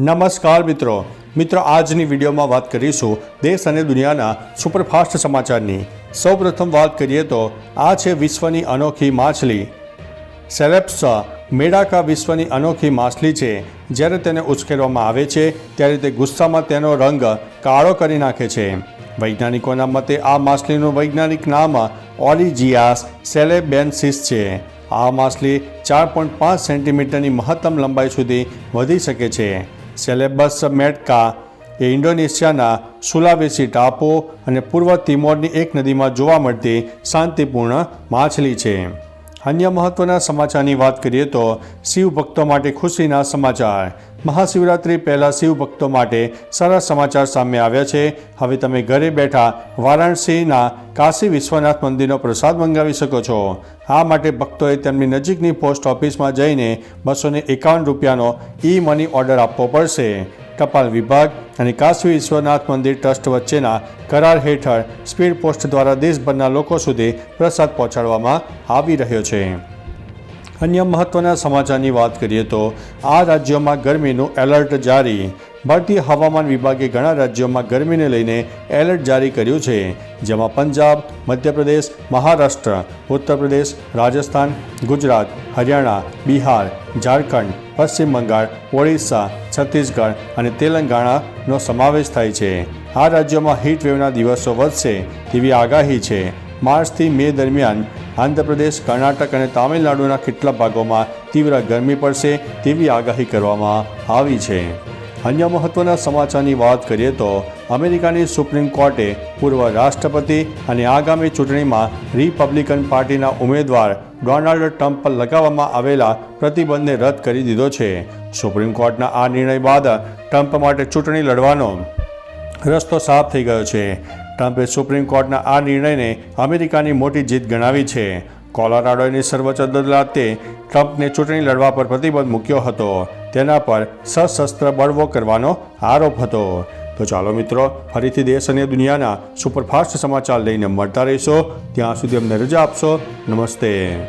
નમસ્કાર મિત્રો. મિત્રો, આજની વિડીયોમાં વાત કરીશું દેશ અને દુનિયાના સુપરફાસ્ટ સમાચારની. સૌપ્રથમ વાત કરીએ તો, આ છે વિશ્વની અનોખી માછલી. સેલેપ્સ મેડાકા વિશ્વની અનોખી માછલી છે. જ્યારે તેને ઉશ્કેરવામાં આવે છે, ત્યારે તે ગુસ્સામાં તેનો રંગ કાળો કરી નાખે છે. વૈજ્ઞાનિકોના મતે આ માછલીનું વૈજ્ઞાનિક નામ ઓલિજિયાસ સેલેબેન્સિસ છે. આ માછલી ચાર પોઈન્ટ પાંચ સેન્ટીમીટરની મહત્તમ લંબાઈ સુધી વધી શકે છે. સેલેબસ મેટકા એ ઇન્ડોનેશિયાના સુલાવેસી ટાપો અને પૂર્વ તિમોરની એક નદીમાં જોવા મળતી શાંતિપૂર્ણ માછલી છે. અન્ય મહત્વના સમાચારની વાત કરીએ તો શિવ ભક્તો માટે ખુશીના સમાચાર. મહાશિવરાત્રિ પહેલાં શિવ ભક્તો માટે સરસ સમાચાર સામે આવ્યા છે. હવે તમે ઘરે બેઠા વારાણસીના કાશી વિશ્વનાથ મંદિરનો પ્રસાદ મંગાવી શકો છો. આ માટે ભક્તોએ તેમની નજીકની પોસ્ટ ઓફિસમાં જઈને બસો એકાવન રૂપિયાનો ઈ મની ઓર્ડર આપવો પડશે. ટપાલ વિભાગ અને કાશી વિશ્વનાથ મંદિર ટ્રસ્ટ વચ્ચેના કરાર હેઠળ સ્પીડ પોસ્ટ દ્વારા દેશભરના લોકો સુધી પ્રસાદ પહોંચાડવામાં આવી રહ્યો છે. અન્ય મહત્વના સમાચારની વાત કરીએ તો, આ રાજ્યોમાં ગરમીનું એલર્ટ જારી. ભારતીય હવામાન વિભાગે ઘણા રાજ્યોમાં ગરમીને લઈને એલર્ટ જારી કર્યું છે, જેમાં પંજાબ, મધ્યપ્રદેશ, મહારાષ્ટ્ર ઉત્તર પ્રદેશ રાજસ્થાન, ગુજરાત, હરિયાણા, બિહાર, ઝારખંડ, પશ્ચિમ બંગાળ, ઓડિશા છત્તીસગઢ અને તેલંગાણાનો સમાવેશ થાય છે. આ રાજ્યોમાં હીટવેવના દિવસો વધશે તેવી આગાહી છે. માર્ચથી મે દરમિયાન આંધ્રપ્રદેશ, કર્ણાટક અને તામિલનાડુના કેટલાક ભાગોમાં તીવ્ર ગરમી પડશે તેવી આગાહી કરવામાં આવી છે. અન્ય મહત્વના સમાચારની વાત કરીએ તો અમેરિકાની સુપ્રીમ કોર્ટે પૂર્વ રાષ્ટ્રપતિ અને આગામી ચૂંટણીમાં રિપબ્લિકન પાર્ટીના ઉમેદવાર ડોનાલ્ડ ટ્રમ્પ પર લગાવવામાં આવેલા પ્રતિબંધને રદ કરી દીધો છે. સુપ્રીમ કોર્ટના આ નિર્ણય બાદ ટ્રમ્પ માટે ચૂંટણી લડવાનો રસ્તો સાફ થઈ ગયો છે. ટ્રમ્પે સુપ્રીમ કોર્ટના આ નિર્ણયને અમેરિકાની મોટી જીત ગણાવી છે. કોલોરાડોની સર્વોચ્ચ અદાલતે ટ્રમ્પને ચૂંટણી લડવા પર પ્રતિબંધ મૂક્યો હતો. તેના પર સશસ્ત્ર બળવો કરવાનો આરોપ હતો. તો ચાલો મિત્રો, ફરીથી દેશ અને દુનિયાના સુપરફાસ્ટ સમાચાર લઈને મળતા રહીશો. ત્યાં સુધી અમને રજા આપશો. નમસ્તે.